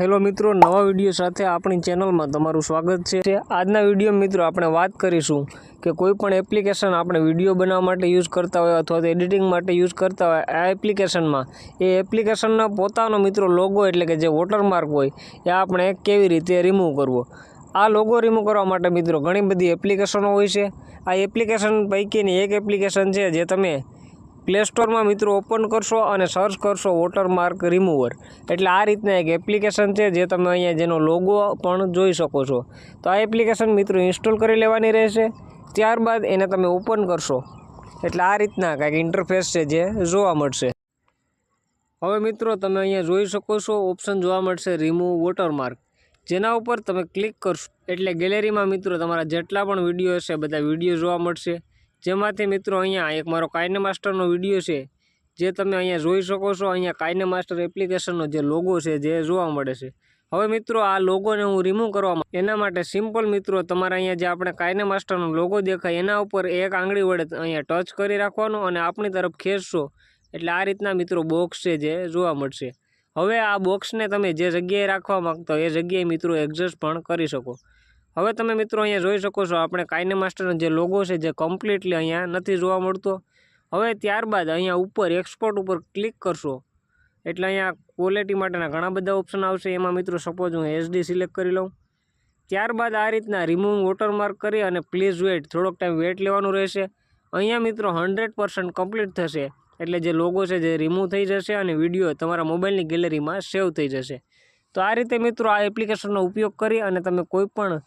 Hello મિત્રો, નવા video સાથે આપણી ચેનલમાં તમારું સ્વાગત છે. આજના વીડિયો મિત્રો આપણે વાત કરીશું કે કોઈ પણ એપ્લિકેશન આપણે વીડિયો બનાવવા માટે યુઝ કરતા હોય અથવા તો એડિટિંગ માટે યુઝ કરતા હોય, આ એપ્લિકેશનમાં એ એપ્લિકેશનનો પોતાનો મિત્રો લોગો એટલે કે જે વોટરમાર્ક હોય, એ આપણે કેવી રીતે રિમૂવ કરવો? આ લોગો રિમૂવ કરવા માટે મિત્રો ઘણી બધી એપ્લિકેશનો હોય છે. આ એપ્લિકેશન પૈકીની એક એપ્લિકેશન છે જે તમે પ્લે સ્ટોરમાં મિત્રો ઓપન કરશો અને સર્ચ કરશો વોટરમાર્ક રિમૂવર. એટલે આ રીતના એક એપ્લિકેશન છે જે તમે અહીંયા જેનો લોગો પણ જોઈ શકો છો. તો આ એપ્લિકેશન મિત્રો ઇન્સ્ટોલ કરી લેવાની રહેશે. ત્યારબાદ એને તમે ઓપન કરશો. એટલે આ રીતના કાંઈક ઇન્ટરફેસ છે જે જોવા મળશે. હવે મિત્રો તમે અહીંયા જોઈ શકો છો ઓપ્શન જોવા મળશે રિમૂવ વોટરમાર્ક. જેના ઉપર તમે ક્લિક કરશો. એટલે ગેલેરીમાં મિત્રો તમારા જેટલા પણ વીડિયો હશે, બધા વીડિયો જોવા મળશે. જેમાંથી મિત્રો અહીંયા એક મારો કાયને માસ્ટરનો વીડિયો છે, જે તમે અહીંયા જોઈ શકો છો. અહીંયા કાયને માસ્ટર એપ્લિકેશનનો જે લોગો છે, જે જોવા મળે છે. હવે મિત્રો, આ લોગોને હું રિમૂવ કરવા એના માટે સિમ્પલ મિત્રો, તમારે અહીંયા જે આપણે કાયને માસ્ટરનો લોગો દેખાય, એના ઉપર એક આંગળી વડે અહીંયા ટચ કરી રાખવાનો અને આપણી તરફ ખેંચશો. એટલે આ રીતના મિત્રો બોક્સ છે જે જોવા મળશે. હવે આ બોક્સને તમે જે જગ્યાએ રાખવા માંગતા હો એ જગ્યાએ મિત્રો એડજસ્ટ પણ કરી શકો. હવે તમે મિત્રો અહીંયા જોઈ શકો છો, આપણે કાયને માસ્ટરનો જે લોગો છે, જે કમ્પ્લીટલી અહીંયા નથી જોવા મળતો. હવે ત્યારબાદ અહીંયા ઉપર એક્સપોર્ટ ઉપર ક્લિક કરશો, એટલે અહીંયા ક્વોલિટી માટેના ઘણા બધા ઓપ્શન આવશે. એમાં મિત્રો સપોઝ હું એચડી સિલેક્ટ કરી લઉં. ત્યારબાદ આ રીતના રિમૂવ વોટરમાર્ક કરી અને પ્લીઝ વેઇટ થોડોક ટાઈમ વેઇટ લેવાનું રહેશે. અહીંયા મિત્રો હંડ્રેડ પર્સન્ટ કમ્પ્લીટ થશે, એટલે જે લોગો છે જે રિમૂવ થઈ જશે અને વીડિયો તમારા મોબાઈલની ગેલેરીમાં સેવ થઈ જશે. તો આ રીતે મિત્રો આ એપ્લિકેશનનો ઉપયોગ કરી અને તમે કોઈ પણ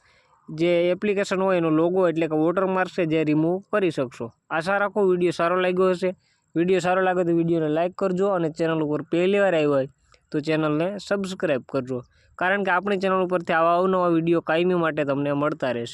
જે એપ્લિકેશન હોય એનો લોગો એટલે કે વોટરમાર્ક છે જે રિમૂવ કરી શકશો. આશા રાખો વીડિયો સારો લાગ્યો હશે. વીડિયો સારો લાગે તો વિડીયોને લાઇક કરજો અને ચેનલ ઉપર પહેલી વાર આવ્યો હોય તો ચેનલને સબસ્ક્રાઈબ કરજો. કારણ કે આપણી ચેનલ ઉપરથી આવા અવનવા વીડિયો કાયમી માટે તમને મળતા રહેશે.